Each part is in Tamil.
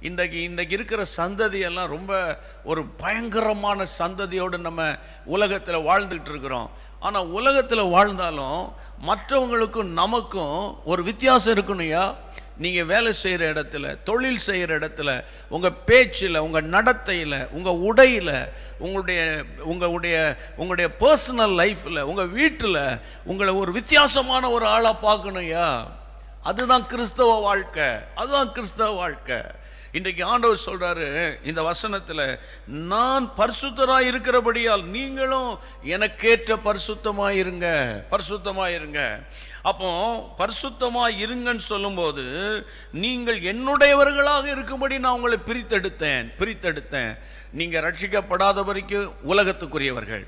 இன்றைக்கு இன்றைக்கு இருக்கிற சந்ததியெல்லாம் ரொம்ப ஒரு பயங்கரமான சந்ததியோடு நம்ம உலகத்தில் வாழ்ந்துக்கிட்டு இருக்கிறோம். ஆனால் உலகத்தில் வாழ்ந்தாலும் மற்றவங்களுக்கும் நமக்கும் ஒரு வித்தியாசம் இருக்கணும்யா நீங்கள் வேலை செய்கிற இடத்துல தொழில் செய்கிற இடத்துல உங்கள் பேச்சில் உங்கள் நடத்தையில் உங்கள் உடையில் உங்களுடைய உங்களுடைய உங்களுடைய பர்சனல் லைஃப்பில் உங்கள் வீட்டில் உங்களை ஒரு வித்தியாசமான ஒரு ஆளாக பார்க்கணும்யா அதுதான் கிறிஸ்தவ வாழ்க்கை அதுதான் கிறிஸ்தவ வாழ்க்கை. இன்றைக்கு ஆண்டவர் சொல்கிறாரு இந்த வசனத்தில் நான் பரிசுத்தராக இருக்கிறபடியால் நீங்களும் எனக்கேற்ற பரிசுத்தமாக இருங்க பரிசுத்தமாக இருங்க அப்போ பரிசுத்தமாக இருங்கன்னு சொல்லும்போது நீங்கள் என்னுடையவர்களாக இருக்கும்படி நான் உங்களை பிரித்தெடுத்தேன் பிரித்தெடுத்தேன். நீங்கள் ரட்சிக்கப்படாத வரைக்கும் உலகத்துக்குரியவர்கள்.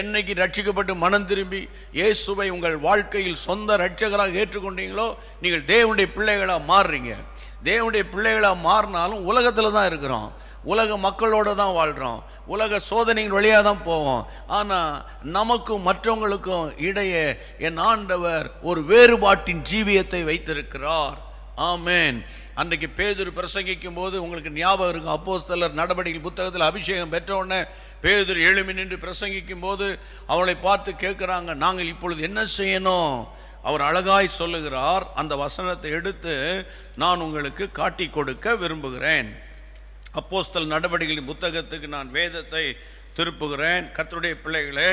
என்னைக்கு ரட்சிக்கப்பட்டு மனம் திரும்பி இயேசுவை உங்கள் வாழ்க்கையில் சொந்த ரட்சகராக ஏற்றுக்கொண்டீங்களோ நீங்கள் தேவனுடைய பிள்ளைகளாக மாறுறீங்க. தேவனுடைய பிள்ளைகளாக மாறினாலும் உலகத்தில் தான் இருக்கிறோம். உலக மக்களோட தான் வாழ்கிறோம் உலக சோதனையின் வழியாக தான் போவோம். ஆனால் நமக்கும் மற்றவங்களுக்கும் இடையே என் ஆண்டவர் ஒரு வேறுபாட்டின் ஜீவியத்தை வைத்திருக்கிறார். ஆமேன். அன்றைக்கு பேதுரு பிரசங்கிக்கும் போது உங்களுக்கு ஞாபகம் இருக்கும். அப்போஸ்தலர் நடவடிக்கை புத்தகத்தில் அபிஷேகம் பெற்றவுடனே உடனே பேதுரு எழுமி நின்று பிரசங்கிக்கும் போது அவளை பார்த்து கேட்குறாங்க நாங்கள் இப்பொழுது என்ன செய்யணும்? அவர் அழகாய் சொல்லுகிறார் அந்த வசனத்தை எடுத்து நான் உங்களுக்கு காட்டி கொடுக்க விரும்புகிறேன். அப்போஸ்தல் நடவடிக்கைகளின் புத்தகத்துக்கு நான் வேதத்தை திருப்புகிறேன். கத்தருடைய பிள்ளைகளே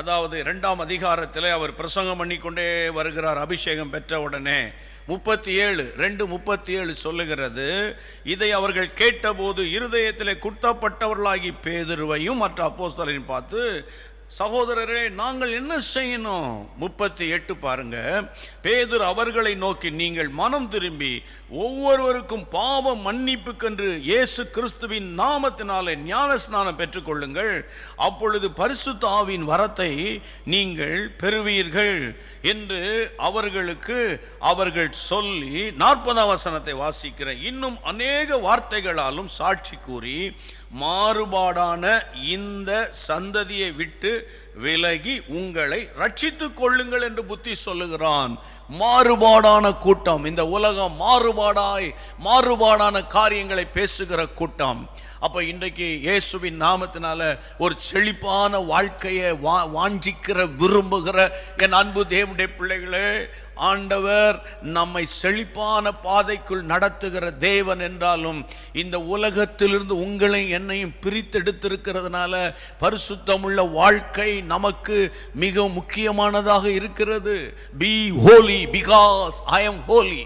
அதாவது இரண்டாம் அதிகாரத்தில் அவர் பிரசங்கம் பண்ணிக்கொண்டே வருகிறார் அபிஷேகம் பெற்ற உடனே. முப்பத்தி ஏழு ரெண்டு முப்பத்தி ஏழு சொல்லுகிறது இதை அவர்கள் கேட்டபோது இருதயத்தில் குத்தப்பட்டவர்களாகி பேதுருவையும் மற்ற அப்போஸ்தலரையும் பார்த்து சகோதரரே நாங்கள் என்ன செய்யணும்? முப்பத்தி எட்டு பாருங்க. பேதர் அவர்களை நோக்கி நீங்கள் மனம் திரும்பி ஒவ்வொருவருக்கும் பாவ மன்னிப்புக்கென்று இயேசு கிறிஸ்துவின் நாமத்தினாலே ஞான ஸ்நானம் பெற்றுக்கொள்ளுங்கள் அப்பொழுது பரிசுத்த ஆவின் வரத்தை நீங்கள் பெறுவீர்கள் என்று அவர்களுக்கு அவர்கள் சொல்லி நாற்பதாம் வசனத்தை வாசிக்கிறேன். இன்னும் அநேக வார்த்தைகளாலும் சாட்சி கூறி மாறுபாடான இந்த சந்ததியை விட்டு it. விலகி உங்களை ரட்சித்துக் கொள்ளுங்கள் என்று புத்தி சொல்லுகிறான். மாறுபாடான கூட்டம். இந்த உலகம் மாறுபாடாய் மாறுபாடான காரியங்களை பேசுகிற கூட்டம். அப்போ இன்றைக்கு இயேசுவின் நாமத்தினால ஒரு செழிப்பான வாழ்க்கையை வா வாஞ்சிக்கிற விரும்புகிற என் அன்பு தேவனுடைய பிள்ளைகளே ஆண்டவர் நம்மை செழிப்பான பாதைக்குள் நடத்துகிற தேவன் என்றாலும் இந்த உலகத்திலிருந்து உங்களையும் என்னையும் பிரித்தெடுத்திருக்கிறதுனால பரிசுத்தமுள்ள வாழ்க்கை நமக்கு மிக முக்கியமானதாக இருக்கிறது. Be holy because I am holy